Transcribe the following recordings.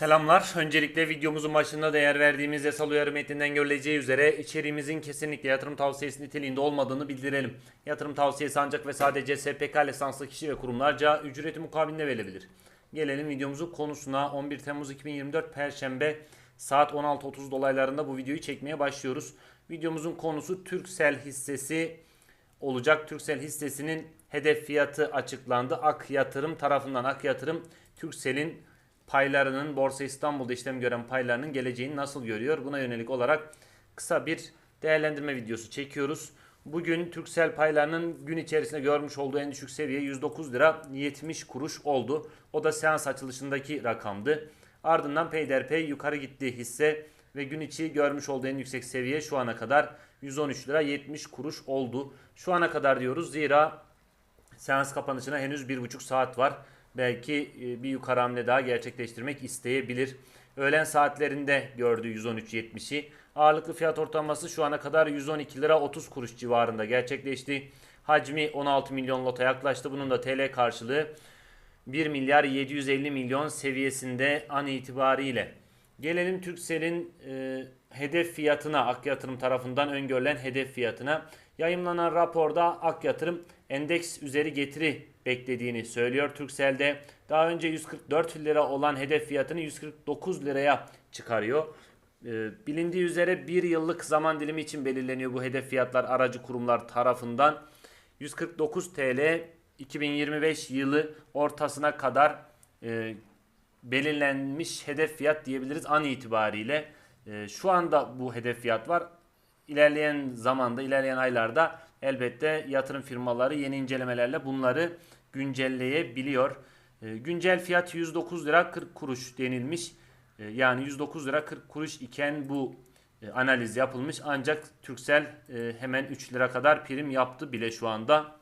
Selamlar. Öncelikle videomuzun başında değer verdiğimiz yasal uyarı metninden görüleceği üzere içeriğimizin kesinlikle yatırım tavsiyesi niteliğinde olmadığını bildirelim. Yatırım tavsiyesi ancak ve sadece SPK lisanslı kişi ve kurumlarca ücreti mukabilinde verilebilir. Gelelim videomuzun konusuna 11 Temmuz 2024 Perşembe saat 16.30 dolaylarında bu videoyu çekmeye başlıyoruz. Videomuzun konusu Türksel hissesi olacak. Türksel hissesinin hedef fiyatı açıklandı. Ak Yatırım tarafından Ak Yatırım Türksel'in paylarının Borsa İstanbul'da işlem gören paylarının geleceğini nasıl görüyor? Buna yönelik olarak kısa bir değerlendirme videosu çekiyoruz. Bugün Türksel paylarının gün içerisinde görmüş olduğu en düşük seviye 109 lira 70 kuruş oldu. O da seans açılışındaki rakamdı. Ardından peyderpey yukarı gitti hisse ve gün içi görmüş olduğu en yüksek seviye şu ana kadar 113 lira 70 kuruş oldu. Şu ana kadar diyoruz zira seans kapanışına henüz bir buçuk saat var. Belki e, bir yukarı hamle daha gerçekleştirmek isteyebilir. Öğlen saatlerinde gördü 113.70'i. Ağırlıklı fiyat ortalaması şu ana kadar 112 lira 30 kuruş civarında gerçekleşti. Hacmi 16 milyon lota yaklaştı. Bunun da TL karşılığı 1 milyar 750 milyon seviyesinde an itibariyle. Gelelim Türksel'in e, hedef fiyatına, Ak Yatırım tarafından öngörülen hedef fiyatına. Yayımlanan raporda Ak Yatırım endeks üzeri getiri beklediğini söylüyor. Türksel'de daha önce 144 lira olan hedef fiyatını 149 liraya çıkarıyor. E, bilindiği üzere bir yıllık zaman dilimi için belirleniyor bu hedef fiyatlar aracı kurumlar tarafından. 149 TL 2025 yılı ortasına kadar e, belirlenmiş hedef fiyat diyebiliriz an itibariyle. E, şu anda bu hedef fiyat var. İlerleyen zamanda, ilerleyen aylarda elbette yatırım firmaları yeni incelemelerle bunları güncelleyebiliyor. E, güncel fiyat 109 lira 40 kuruş denilmiş. E, yani 109 lira 40 kuruş iken bu e, analiz yapılmış. Ancak Türksel e, hemen 3 lira kadar prim yaptı bile şu anda.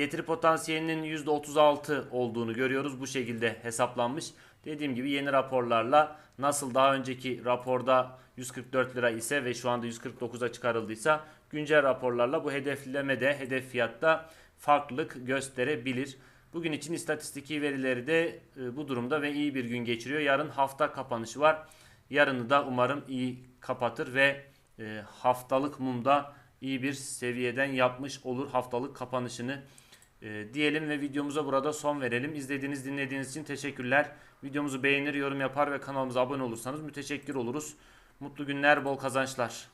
Getiri potansiyelinin %36 olduğunu görüyoruz. Bu şekilde hesaplanmış. Dediğim gibi yeni raporlarla nasıl daha önceki raporda 144 lira ise ve şu anda 149'a çıkarıldıysa güncel raporlarla bu hedeflemede hedef fiyatta farklılık gösterebilir. Bugün için istatistiki verileri de e, bu durumda ve iyi bir gün geçiriyor. Yarın hafta kapanışı var. Yarını da umarım iyi kapatır ve e, haftalık mumda iyi bir seviyeden yapmış olur haftalık kapanışını e, diyelim ve videomuza burada son verelim. İzlediğiniz dinlediğiniz için teşekkürler. Videomuzu beğenir, yorum yapar ve kanalımıza abone olursanız müteşekkir oluruz. Mutlu günler, bol kazançlar.